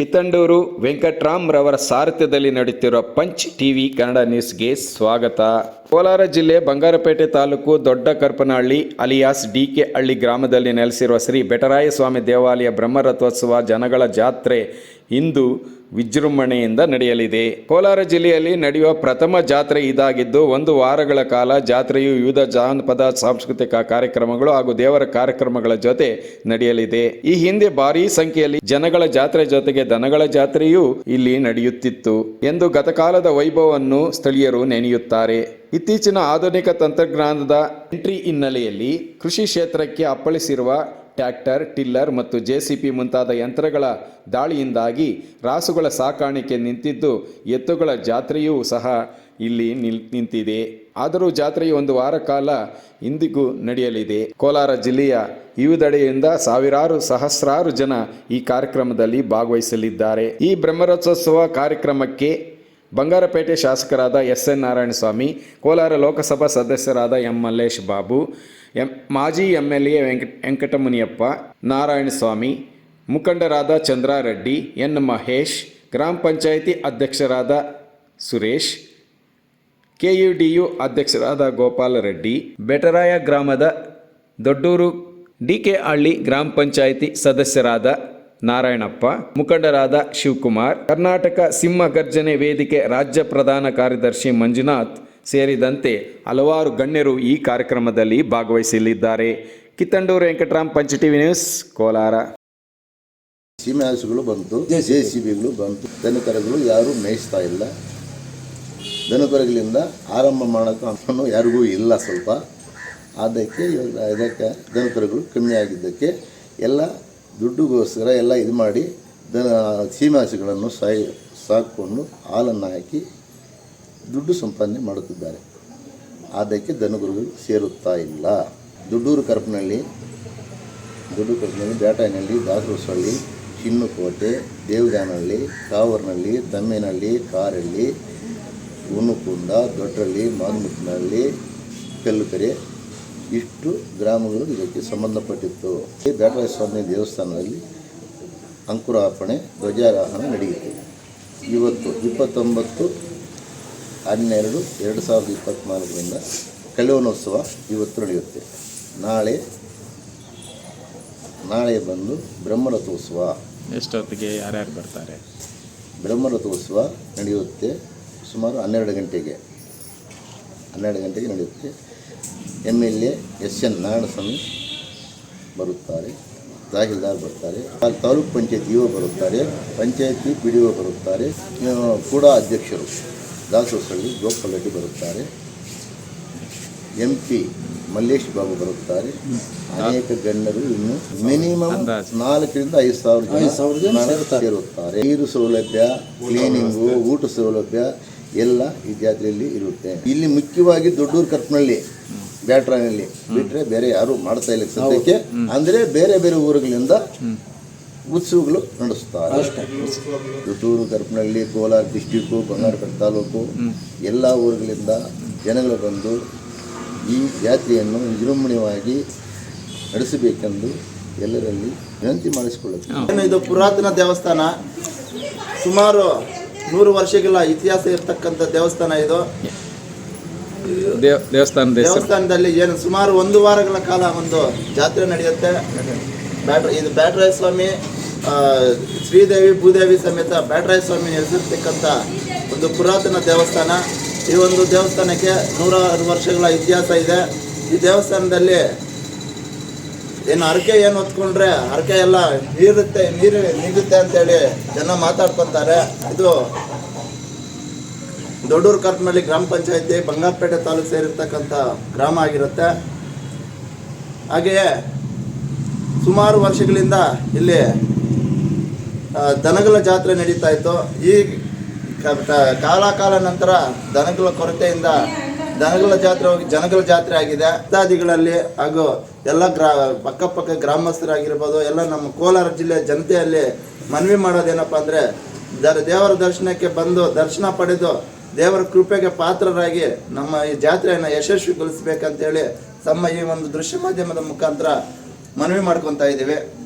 ಕಿತ್ತಂಡೂರು ವೆಂಕಟ್ರಾಮ್ ರವರ ಸಾರಥ್ಯದಲ್ಲಿ ನಡೆಯುತ್ತಿರುವ punch TV Kannada ನ್ಯೂಸ್ಗೆ ಸ್ವಾಗತ. ಕೋಲಾರ ಜಿಲ್ಲೆ ಬಂಗಾರಪೇಟೆ ತಾಲೂಕು ದೊಡ್ಡ ಕರ್ಪನಹಳ್ಳಿ ಅಲಿಯಾಸ್ ಡಿ ಕೆ ಹಳ್ಳಿ ಗ್ರಾಮದಲ್ಲಿ ನೆಲೆಸಿರುವ ಶ್ರೀ ಬೆಟರಾಯ ಸ್ವಾಮಿ ದೇವಾಲಯ ಬ್ರಹ್ಮರಥೋತ್ಸವ ಜನಗಳ ಜಾತ್ರೆ ಇಂದು ವಿಜೃಂಭಣೆಯಿಂದ ನಡೆಯಲಿದೆ. ಕೋಲಾರ ಜಿಲ್ಲೆಯಲ್ಲಿ ನಡೆಯುವ ಪ್ರಥಮ ಜಾತ್ರೆ ಇದಾಗಿದ್ದು, ಒಂದು ವಾರಗಳ ಕಾಲ ಜಾತ್ರೆಯು ವಿವಿಧ ಜಾನಪದ, ಸಾಂಸ್ಕೃತಿಕ ಕಾರ್ಯಕ್ರಮಗಳು ಹಾಗೂ ದೇವರ ಕಾರ್ಯಕ್ರಮಗಳ ಜೊತೆ ನಡೆಯಲಿದೆ. ಈ ಹಿಂದೆ ಭಾರೀ ಸಂಖ್ಯೆಯಲ್ಲಿ ಜನಗಳ ಜಾತ್ರೆ ಜೊತೆಗೆ ದನಗಳ ಜಾತ್ರೆಯೂ ಇಲ್ಲಿ ನಡೆಯುತ್ತಿತ್ತು ಎಂದು ಗತಕಾಲದ ವೈಭವವನ್ನು ಸ್ಥಳೀಯರು ನೆನೆಯುತ್ತಾರೆ. ಇತ್ತೀಚಿನ ಆಧುನಿಕ ತಂತ್ರಜ್ಞಾನದ ಎಂಟ್ರಿ ಹಿನ್ನೆಲೆಯಲ್ಲಿ ಕೃಷಿ ಕ್ಷೇತ್ರಕ್ಕೆ ಅಪ್ಪಳಿಸಿರುವ ಟ್ರ್ಯಾಕ್ಟರ್ ಟಿಲ್ಲರ್ ಮತ್ತು ಜೆಸಿಪಿ ಮುಂತಾದ ಯಂತ್ರಗಳ ದಾಳಿಯಿಂದಾಗಿ ರಾಸುಗಳ ಸಾಕಾಣಿಕೆ ನಿಂತಿದ್ದು, ಎತ್ತುಗಳ ಜಾತ್ರೆಯೂ ಸಹ ಇಲ್ಲಿ ನಿಂತಿದೆ. ಆದರೂ ಜಾತ್ರೆಯು ಒಂದು ವಾರ ಕಾಲ ಇಂದಿಗೂ ನಡೆಯಲಿದೆ. ಕೋಲಾರ ಜಿಲ್ಲೆಯ ವಿವಿಧೆಡೆಯಿಂದ ಸಾವಿರಾರು, ಸಹಸ್ರಾರು ಜನ ಈ ಕಾರ್ಯಕ್ರಮದಲ್ಲಿ ಭಾಗವಹಿಸಲಿದ್ದಾರೆ. ಈ ಬ್ರಹ್ಮರಥೋತ್ಸವ ಕಾರ್ಯಕ್ರಮಕ್ಕೆ ಬಂಗಾರಪೇಟೆ ಶಾಸಕರಾದ ಎಸ್ ಎನ್ ನಾರಾಯಣಸ್ವಾಮಿ, ಕೋಲಾರ ಲೋಕಸಭಾ ಸದಸ್ಯರಾದ ಎಂ ಮಲ್ಲೇಶ್ ಬಾಬು, ಎಂ ಮಾಜಿ M L A Venkata Venkatamuniyappa, Narayanaswamy, ಮುಖಂಡರಾದ ಚಂದ್ರಾರೆಡ್ಡಿ, ಎನ್ ಮಹೇಶ್, ಗ್ರಾಮ ಪಂಚಾಯಿತಿ ಅಧ್ಯಕ್ಷರಾದ ಸುರೇಶ್, ಕೆಯುಡಿಯು ಅಧ್ಯಕ್ಷರಾದ ಗೋಪಾಲ ರೆಡ್ಡಿ, ಬೆಟರಾಯ ಗ್ರಾಮದ ದೊಡ್ಡೂರು ಡಿಕೆ ಹಳ್ಳಿ ಗ್ರಾಮ ಪಂಚಾಯಿತಿ ಸದಸ್ಯರಾದ ನಾರಾಯಣಪ್ಪ, ಮುಖಂಡರಾದ ಶಿವಕುಮಾರ್, ಕರ್ನಾಟಕ ಸಿಂಹ ಗರ್ಜನೆ ವೇದಿಕೆ ರಾಜ್ಯ ಪ್ರಧಾನ ಕಾರ್ಯದರ್ಶಿ ಮಂಜುನಾಥ್ ಸೇರಿದಂತೆ ಹಲವಾರು ಗಣ್ಯರು ಈ ಕಾರ್ಯಕ್ರಮದಲ್ಲಿ ಭಾಗವಹಿಸಲಿದ್ದಾರೆ. ಕಿತ್ತಂಡೂರು ವೆಂಕಟರಾಮ್, ಪಂಚ ಟಿವಿ ನ್ಯೂಸ್, ಕೋಲಾರ. ಸೀಮೆ ಹಸುಗಳು ಬಂತು, ಜೆ ಸಿ ಬಿಗಳು ಬಂತು. ದನಕರಗಳು ಯಾರೂ ಮೇಯಿಸ್ತಾ ಇಲ್ಲ. ದನಕರಗಳಿಂದ ಆರಂಭ ಮಾಡೋಕೆ ಯಾರಿಗೂ ಇಲ್ಲ ಸ್ವಲ್ಪ. ಅದಕ್ಕೆ ಇದಕ್ಕೆ ದನಕರಗಳು ಕಮ್ಮಿ ಆಗಿದ್ದಕ್ಕೆ ಎಲ್ಲ ದುಡ್ಡುಗೋಸ್ಕರ ಎಲ್ಲ ಇದು ಮಾಡಿ ದನ, ಸೀಮಾಸಿಗಳನ್ನು ಸಾಯಿ, ಸಾಕಿಕೊಂಡು ಹಾಲನ್ನು ಹಾಕಿ ದುಡ್ಡು ಸಂಪಾದನೆ ಮಾಡುತ್ತಿದ್ದಾರೆ. ಅದಕ್ಕೆ ದನಗುರುಗಳು ಸೇರುತ್ತಾ ಇಲ್ಲ. ದುಡ್ಡೂರು ಕರ್ಪನಹಳ್ಳಿ ದುಡ್ಡು ಕರ್ಪನಹಳ್ಳಿ ಬ್ಯಾಟನಹಳ್ಳಿ ದಾಸರಸಹಳ್ಳಿ ಚಿನ್ನುಕೋಟೆ, ದೇವದಾನಹಳ್ಳಿ ಕಾವರ್ನಹಳ್ಳಿ ತಮ್ಮೇನಹಳ್ಳಿ ಕಾರಳ್ಳಿ ಉಣ್ಣುಕುಂಡ ದೊಡ್ಡಹಳ್ಳಿ ಮಾದಮುತ್ತಿನಹಳ್ಳಿ ಕಲ್ಲುಕೆರೆ ಇಷ್ಟು ಗ್ರಾಮಗಳು ಇದಕ್ಕೆ ಸಂಬಂಧಪಟ್ಟಿತ್ತು. ಈ ಬ್ಯಾಟರಾಯ ಸ್ವಾಮಿ ದೇವಸ್ಥಾನದಲ್ಲಿ ಅಂಕುರಾರ್ಪಣೆ ಧ್ವಜಾರೋಹಣ ನಡೆಯಿತು. ಇವತ್ತು ಇಪ್ಪತ್ತೊಂಬತ್ತು ಹನ್ನೆರಡು ಎರಡು ಸಾವಿರದ ಇಪ್ಪತ್ತ್ನಾಲ್ಕರಿಂದ ಕಲ್ಯಾಣೋತ್ಸವ ಇವತ್ತು ನಡೆಯುತ್ತೆ. ನಾಳೆ ನಾಳೆ ಬಂದು ಬ್ರಹ್ಮರಥೋತ್ಸವ ಎಷ್ಟೊತ್ತಿಗೆ ಯಾರ್ಯಾರು ಬರ್ತಾರೆ? ಬ್ರಹ್ಮರಥೋತ್ಸವ ನಡೆಯುತ್ತೆ ಸುಮಾರು ಹನ್ನೆರಡು ಗಂಟೆಗೆ. ಹನ್ನೆರಡು ಗಂಟೆಗೆ ನಡೆಯುತ್ತೆ. M L A S N Narayanaswamy ಬರುತ್ತಾರೆ ತಹಶೀಲ್ದಾರ್ ಬರ್ತಾರೆ ತಾಲೂಕ್ ಪಂಚಾಯತ್ ಇಒ ಬರುತ್ತಾರೆ ಪಂಚಾಯತಿ ಪಿ ಡಿ ಒ ಬರುತ್ತಾರೆ ಕೂಡ ಅಧ್ಯಕ್ಷರು ದಾಸೋಸಳ್ಳಿ ಗೋಪಾಲ್ ರೆಡ್ಡಿ ಬರುತ್ತಾರೆ ಎಂ ಪಿ ಮಲ್ಲೇಶ್ ಬಾಬು ಬರುತ್ತಾರೆ ಅನೇಕ ಗಣ್ಯರು ಇನ್ನು ಮಿನಿಮಮ್ ನಾಲ್ಕರಿಂದ ಐದು ಸಾವಿರ ಜನ ಸೇರುತ್ತಾರೆ. ನೀರು ಸೌಲಭ್ಯ ಕ್ಲೀನಿಂಗು ಊಟ ಸೌಲಭ್ಯ ಎಲ್ಲ ಈ ಜಾತ್ರೆಯಲ್ಲಿ ಇರುತ್ತೆ. ಇಲ್ಲಿ ಮುಖ್ಯವಾಗಿ ದೊಡ್ಡೂರು ಕರ್ಪನಹಳ್ಳಿ ಬ್ಯಾಟ್ರಾನಲ್ಲಿ ಬಿಟ್ಟರೆ ಬೇರೆ ಯಾರು ಮಾಡ್ತಾ ಇಲ್ಲ ಸದ್ಯಕ್ಕೆ. ಅಂದರೆ ಬೇರೆ ಬೇರೆ ಊರುಗಳಿಂದ ಉತ್ಸವಗಳು ನಡೆಸ್ತಾರೆ. ದೊಡ್ಡೂರು ಕರ್ಪನಹಳ್ಳಿ ಕೋಲಾರ ಡಿಸ್ಟಿಕ್ಕು ಬಂಗಾರಪೇಟೆ ತಾಲೂಕು ಎಲ್ಲ ಊರುಗಳಿಂದ ಜನಗಳು ಬಂದು ಈ ಜಾತ್ರೆಯನ್ನು ವಿಜೃಂಭಣೆಯಾಗಿ ನಡೆಸಬೇಕೆಂದು ಎಲ್ಲರಲ್ಲಿ ವಿನಂತಿ ಮಾಡಿಸಿಕೊಳ್ಳುತ್ತೆ ಇದು ಪುರಾತನ ದೇವಸ್ಥಾನ. ಸುಮಾರು ನೂರು ವರ್ಷಗಳ ಇತಿಹಾಸ ಇರತಕ್ಕಂಥ ದೇವಸ್ಥಾನ ಇದು. ದೇವಸ್ಥಾನದ ಹೆಸರು ದೇವಸ್ಥಾನದಲ್ಲಿ ಏನು ಸುಮಾರು ಒಂದು ವಾರಗಳ ಕಾಲ ಒಂದು ಜಾತ್ರೆ ನಡೆಯುತ್ತೆ. ಬ್ಯಾಟ್ರ ಇದು ಬ್ಯಾಟ್ರಾಯ ಸ್ವಾಮಿ ಶ್ರೀದೇವಿ ಭೂದೇವಿ ಸಮೇತ ಬ್ಯಾಟ್ರಾಯ ಸ್ವಾಮಿ ಹೆಸರಿರ್ತಕ್ಕಂಥ ಒಂದು ಪುರಾತನ ದೇವಸ್ಥಾನ. ಈ ಒಂದು ದೇವಸ್ಥಾನಕ್ಕೆ ನೂರಾರು ವರ್ಷಗಳ ಇತಿಹಾಸ ಇದೆ. ಈ ದೇವಸ್ಥಾನದಲ್ಲಿ ಏನು ಹರಕೆ ಏನು ಹೊತ್ಕೊಂಡ್ರೆ ಹರಕೆ ಎಲ್ಲ ನೀರುತ್ತೆ ನೀರು ನೀಗುತ್ತೆ ಅಂತೇಳಿ ಜನ ಮಾತಾಡ್ಕೊತಾರೆ. ಇದು ದೊಡ್ಡೂರು ಕರ್ಪನಹಳ್ಳಿ ಗ್ರಾಮ ಪಂಚಾಯತಿ ಬಂಗಾರಪೇಟೆ ತಾಲೂಕು ಸೇರಿರ್ತಕ್ಕಂಥ ಗ್ರಾಮ ಆಗಿರುತ್ತೆ. ಹಾಗೆಯೇ ಸುಮಾರು ವರ್ಷಗಳಿಂದ ಇಲ್ಲಿ ದನಗಳ ಜಾತ್ರೆ ನಡೀತಾ ಇತ್ತು. ಈ ಕಾಲ ಕಾಲ ನಂತರ ದನಗಳ ಕೊರತೆಯಿಂದ ದನಗಳ ಜಾತ್ರೆ ಹೋಗಿ ಜನಗಳ ಜಾತ್ರೆ ಆಗಿದೆ. ಇತ್ಯಾದಿಗಳಲ್ಲಿ ಹಾಗೂ ಎಲ್ಲ ಗ್ರಾ ಪಕ್ಕಪಕ್ಕ ಗ್ರಾಮಸ್ಥರಾಗಿರ್ಬೋದು, ಎಲ್ಲ ನಮ್ಮ ಕೋಲಾರ ಜಿಲ್ಲೆ ಜನತೆಯಲ್ಲಿ ಮನವಿ ಮಾಡೋದೇನಪ್ಪ ಅಂದರೆ ದರ ದೇವರ ದರ್ಶನಕ್ಕೆ ಬಂದು ದರ್ಶನ ಪಡೆದು ದೇವರ ಕೃಪೆಗೆ ಪಾತ್ರರಾಗಿ ನಮ್ಮ ಈ ಜಾತ್ರೆಯನ್ನು ಯಶಸ್ವಿಗೊಳಿಸ್ಬೇಕಂತೇಳಿ ತಮ್ಮ ಈ ಒಂದು ದೃಶ್ಯ ಮಾಧ್ಯಮದ ಮುಖಾಂತರ ಮನವಿ ಮಾಡ್ಕೊತಾ ಇದ್ದೀವಿ.